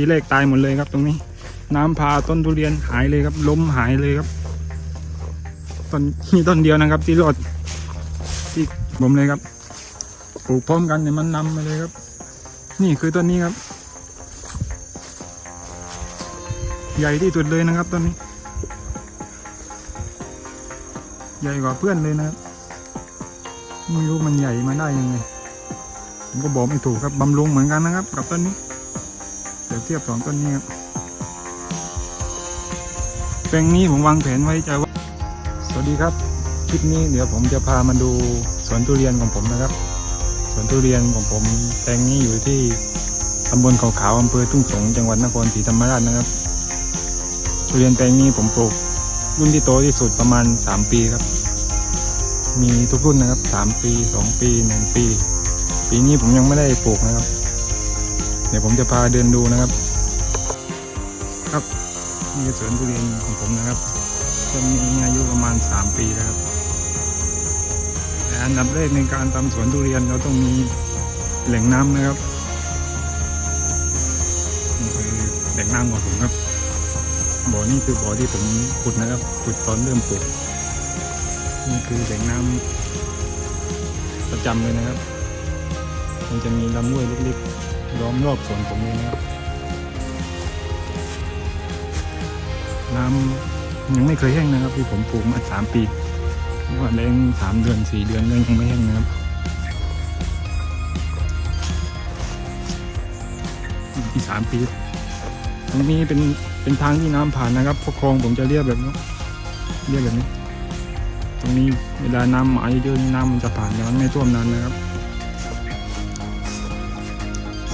ปีเลขตายหมดเลยครับตรงนี้ น้ำพาต้นทุเรียนหายเลยครับ ล้มหายเลยครับต้นมีต้นเดียวนะครับ ที่รอดที่ผมเลยครับปลูกพร้อมกันเนี่ยมันนำมาเลยครับ นี่คือต้นนี้ครับ ใหญ่ที่สุดเลยนะครับต้นนี้ ใหญ่กว่าเพื่อนเลยนะครับไม่รู้มันใหญ่มาได้ยังไงผมก็บอกไม่ถูกครับบำรุงเหมือนกันนะครับ กับต้นนี้ เดี๋ยวเทียบสองต้นนี้ครับแปลงนี้ผมวางแผนไว้จะว่า สวัสดีครับ คลิปนี้เดี๋ยวผมจะพามาดูสวนทุเรียนของผมนะครับ สวนทุเรียนของผมแปลงนี้อยู่ที่ตำบลเขาขาวอำเภอทุ่งสงจังหวัดนครศรีธรรมราชนะครับ ทุเรียนแปลงนี้ผมปลูกรุ่นที่โตที่สุดประมาณ 3 ปีครับ มีทุกรุ่นนะครับ 3 ปี 2 ปี 1 ปี ปีนี้ผมยังไม่ได้ปลูกนะครับ เดี๋ยวผมจะพาเดินดูนะครับ ครับนี่สวนทุเรียนของผมนะครับต้นนี้อายุประมาณ 3 ปีแล้วครับแต่อันดับแรกในการทำสวนทุเรียนเราต้องมีแหล่งน้ำนะครับนี่คือแหล่งน้ำของผมครับบ่อนี่คือบ่อที่ผมขุดนะครับขุดตอนเริ่มปลูกนี่คือแหล่งน้ำประจำเลยนะครับ มันจะมีลำห้วยเล็กๆ ล้อมรอบสวนผมเลยนะครับน้ำยังไม่เคยแห้งนะครับ ที่ผมปลูกมาสามปีไม่ว่าแรงสามเดือนสี่เดือนก็ยังไม่แห้งนะครับที่สามปีตรงนี้เป็นเป็นทางที่น้ำผ่านนะครับพวกคลองผมจะเรียกแบบนี้เรียกแบบนี้ ตรงนี้เวลาน้ำมาเยอะๆน้ำมันจะผ่านแต่มันไม่ท่วมนานนะครับ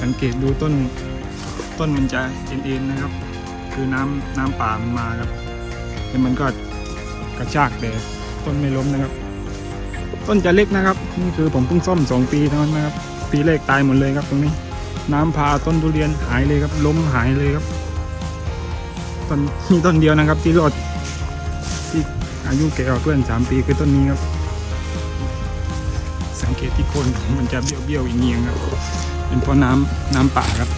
สังเกตดูต้นต้นมันจะเอ็นๆนะครับ คือน้ำน้ำป่ามันมาครับแล้วมันก็กระชากแต่ต้นไม่ล้มนะครับ ต้นจะเล็กนะครับ นี่คือผมเพิ่งซ่อมสองปีเท่านั้นนะครับ ปีแรกตายหมดเลยครับตรงนี้ น้ำพาต้นทุเรียนหายเลยครับ ล้มหายเลยครับต้นมีต้นเดียวนะครับ ที่รอดที่อายุแก่กว่าเพื่อนสามปีคือต้นนี้ครับ สังเกตที่โคนมันจะเบี้ยวเบี้ยวๆเงียงครับ เป็นเพราะน้ำน้ำป่าครับ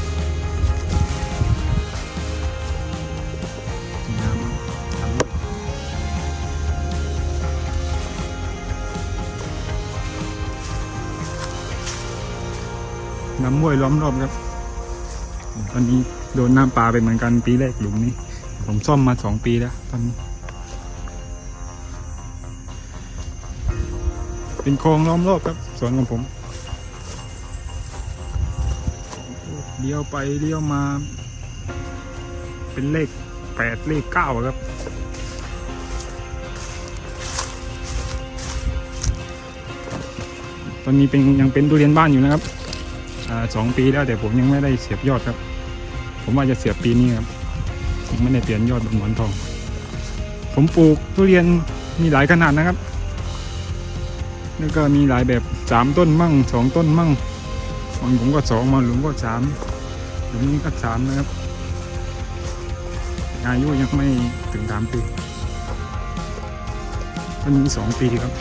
น้ำน้ำน้ำม้วยล้อมรอบครับ ตอนนี้โดนน้ำป่าไปเหมือนกันปีแรกหลุมนี้ ผมซ่อมมาสองปีแล้วตอนนี้ เป็นคลองล้อมรอบครับสวนของผม เลี้ยวไปเลี้ยวมา เป็นเลขแปดเลขเก้าครับตอนนี้เป็นยังเป็นทุเรียนบ้านอยู่นะครับอสองปีแล้วแต่ผมยังไม่ได้เสียบยอดครับ ผมว่าจะเสียบปีนี้ครับยังไม่ได้เปลี่ยนยอดบนหมอนทอง ผมปลูกทุเรียนมีหลายขนาดนะครับ แล้วก็มีหลายแบบสามต้นมั่งสองต้นมั่ง บางผมก็สองมาหลุมก็สามหลุมนี้ก็สามนะครับ อายุยังไม่ถึงสามปีต้นนี้สองปีครับ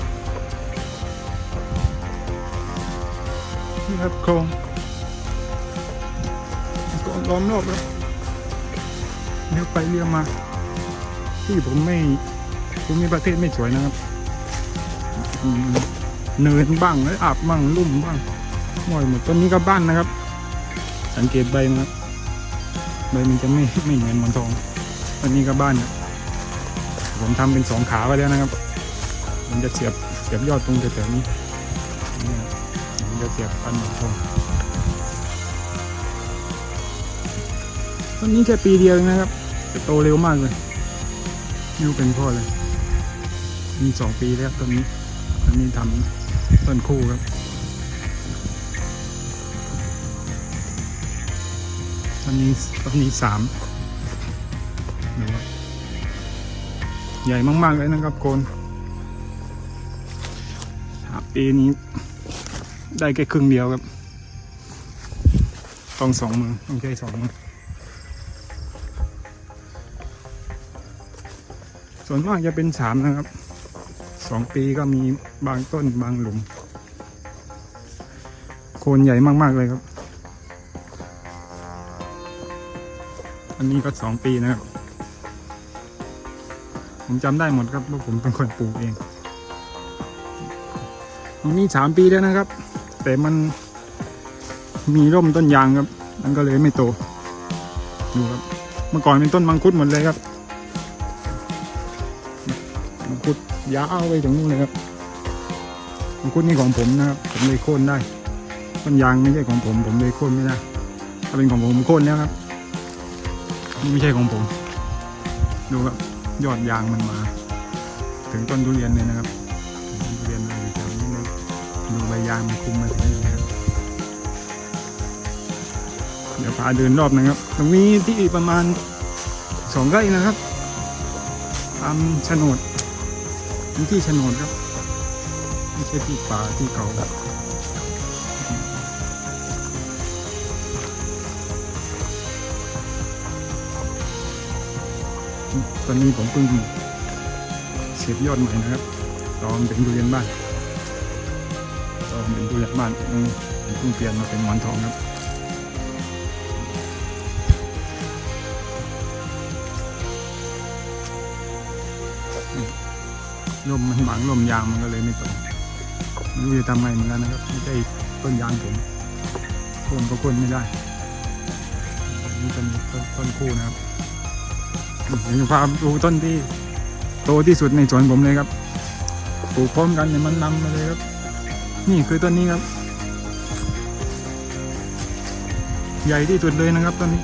นี่ครับโครงโครงล้อมรอบครับเลี้ยวไปเลี้ยวมา ที่ผมไม่ภูมิประเทศไม่สวยนะครับเนินบ้างแล้วอาบบ้างลุ่มบ้าง หมดหมดต้นนี้ก็บ้านนะครับ สังเกตใบนะครับใบมันจะไม่ไม่เหมือนหมอนทองต้นนี้ก็บ้านครับผมทำเป็นสองขาไว้แล้วนะครับ มันจะเสียบเสียบยอดตรงแถวๆนี้นี่มันจะเสียบปันหมอนทองต้นนี้แค่ปีเดียวนะครับจะโตเร็วมากเลยไม่รู้เป็นเพ่อเลยมีสองปีแล้วต้นนี้อันนี้ทำต้นคู่ครับ ต้นนี้ต้นนี้สามดูว่าใหญ่มาก ๆ เลยนะครับโกนปีนี้ได้แค่ครึ่งเดียวครับ ต้องสองมือต้องใช้สองมือ ส่วนมากจะเป็นสามนะครับสองปีก็มีบางต้นบางหลุม โคนใหญ่มาก ๆ เลยครับ อันนี้ก็สองปีนะครับ ผมจำได้หมดครับว่าผมเป็นคนปลูกเองอันนี้สามปีแล้วนะครับ แต่มันมีร่มต้นยางครับ มันก็เลยไม่โตดูครับ เมื่อก่อนเป็นต้นมังคุดหมดเลยครับมังคุดยาวไปถึงนู่นเลยครับมังคุดนี่ของผมนะครับ ผมเลยโค่นได้ ต้นยางไม่ใช่ของผม ผมเลยโค่นไม่ได้ ถ้าเป็นของผมโค่นแล้วครับ ไม่ใช่ของผม ดูครับยอดยางมันมา ถึงต้นทุเรียนเลยนะครับทุเรียนเลยแถวนี้เลยดูใบยางมันคุมมาถึงนี่นะครับเดี๋ยวพาเดินรอบนะครับ ตรงนี้ที่ประมาณสองไร่นะครับตามโฉนดนี่ที่โฉนดครับ ไม่ใช่ที่ป่าที่เขา ตอนนี้ผมเพิ่งเสียบยอดใหม่นะครับตอนเป็นทุเรียนบ้านตอนเป็นทุเรียนบ้านมผมเพิ่งเปลี่ยนมาเป็นหมอนทองครับลมมันบังลมยางมันก็เลยไม่ตรงไม่รู้จะทำไงเหมือนกันนะครับไม่ใช่ต้นยางผมโคนก็โคนไม่ได้นี่เป็นต้นต้นคู่นะครับ พาดูต้นที่โตที่สุดในสวนผมเลยครับปลูกพร้อมกันเนี่ยมันนำมาเลยครับ นี่คือต้นนี้ครับ ใหญ่ที่สุดเลยนะครับต้นนี้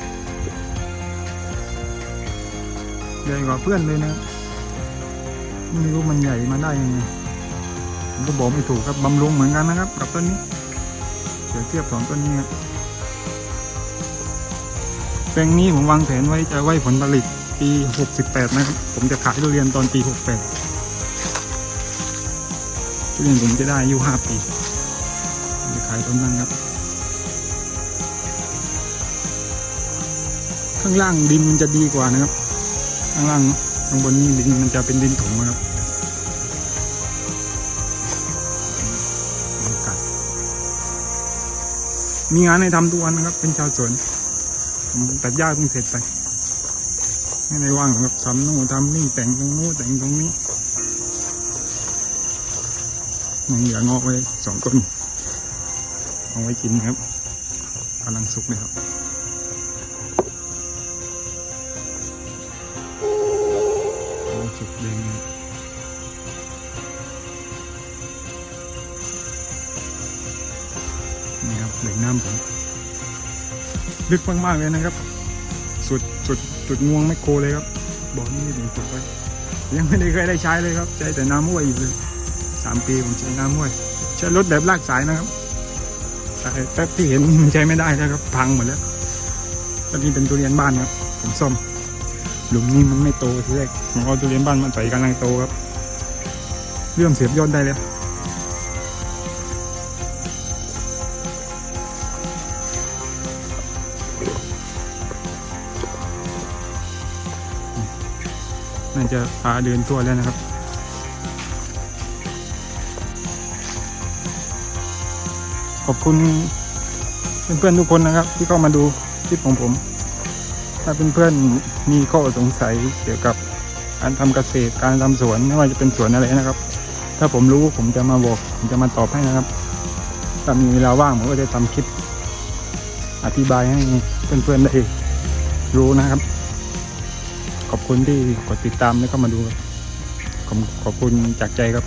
ใหญ่กว่าเพื่อนเลยนะไม่รู้มันใหญ่มาได้ยังไงผมก็บอกไม่ถูกครับบำรุงเหมือนกันนะครับ กับต้นนี้เดี๋ยวเทียบสองต้นนี้ครับแปลงนี้ผมวางแผนไว้จะไว้ผลผลิต ปี 68 นะครับ ผมจะขายทุเรียนตอนปี 68 ทุเรียนผมจะได้อายุ 5 ปีผมจะขายต้นนั้นครับ ข้างล่างดินมันจะดีกว่านะครับ ข้างล่างข้างบนนี้ดินมันจะเป็นดินถมนะครับบรรยากาศมีงานให้ทำทุกวันนะครับ เป็นชาวสวนผมตัดหญ้าเพิ่งเสร็จไป ไม่ได้ว่างครับทำนู่นทำนี่แต่งตรงนู้นแต่งตรงนี้ยังเหลืองอกไว้สองต้นเอาไว้กินครับกำลังสุกเลยครับโอ้สุดเลยนี่ครับแหล่งน้ำผมลึกมากๆเลยนะครับุดสุดจุดงวงไม่โคเลยครับบอกนี่ถึงจุดไว้ยังไม่ได้เคยได้ใช้เลยครับใช้แต่น้ำห้วยอยู่เลยสามปีผมใช้น้ำห้วยใช้รถแบบลากสายนะครับแต่แป๊บที่เห็นมันใช้ไม่ได้แล้วครับพังหมดแล้วตอนนี้เป็นทุเรียนบ้านครับผมซ่อมหลุมนี้มันไม่โตทีแรกผมเอาทุเรียนบ้านมันใส่กำลังโตครับ เริ่มเสียบยอดได้แล้ว น่าจะพาเดินทั่วแล้วนะครับ ขอบคุณเพื่อนๆทุกคนนะครับ ที่เข้ามาดูคลิปของผม ถ้าเพื่อนๆมีข้อสงสัยเกี่ยวกับการทำเกษตรการทำสวนไม่ว่าจะเป็นสวนอะไรนะครับ ถ้าผมรู้ผมจะมาบอกผมจะมาตอบให้นะครับถ้ามีเวลาว่างผมก็จะทำคลิปอธิบายให้เพื่อนๆได้รู้นะครับ ขอบคุณที่กดติดตามแล้วก็มาดูครับขอบขอบคุณจากใจครับ